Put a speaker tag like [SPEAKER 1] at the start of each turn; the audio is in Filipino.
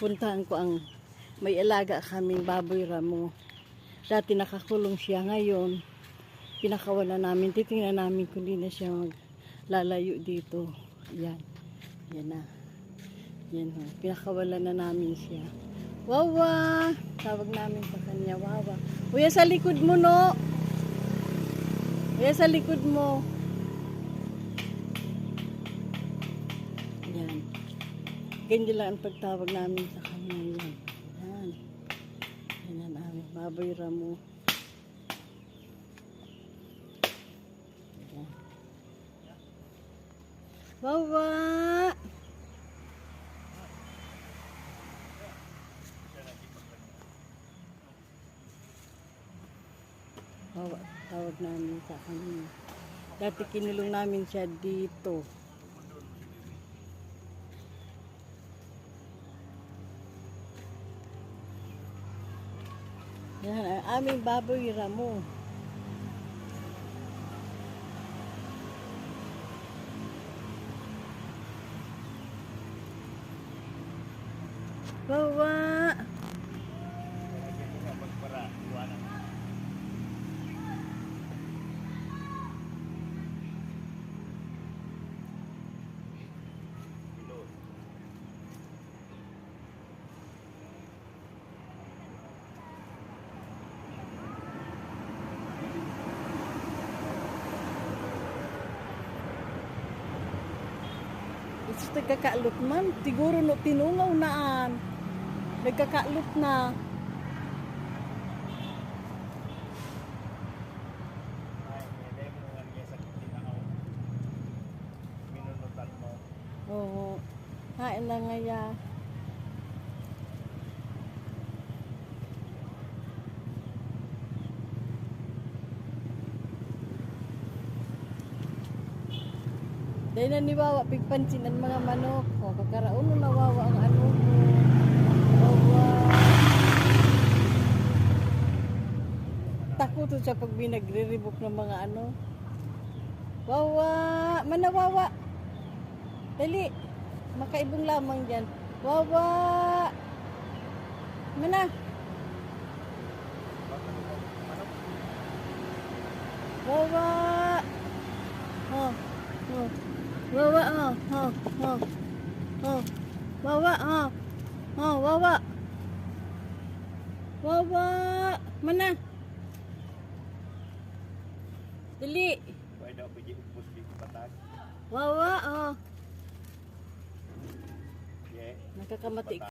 [SPEAKER 1] puntahan ko ang may alaga kaming baboy ramo. Dati nakakulong siya ngayon. Pinakawala namin. Titingnan namin kung di na siya maglalayo dito. Yan. Yan na. Yan ho. Pinakawala na namin siya. Wawa! Tawag namin sa kanya. Wawa. Kuya sa likod mo no! Kuya sa likod mo. Ganyan lang ang pagtawag namin sa kanya. Yan. Yan. Yan ang namin. Baboy ramo. Yan. Wawa. Tawag namin sa kanya. Dati kinulong namin siya dito. Yan, ang aming baboy ramo. Bawa! Ito nagkakalot man. Siguro no tinungaw naan. Nagkakalot na. Oo. Hain lang nga ya. Dahil na niwawa pigpansin ang mga manok. O, pagkaraon mo nawawa ang ano mo. Wawa. Tako to sa pag binagre-rebook ng mga ano. Wawa. Manawawa. Dali. Makaibong lamang dyan. Wawa. Mana. Wawa. Oh. Oh. Wawa. Oh. Oh. Oh. Oh. Wawa. Oh. Oh. Wawa. Wawa. Mana. Dali. Wawa. Oh. Nakakamati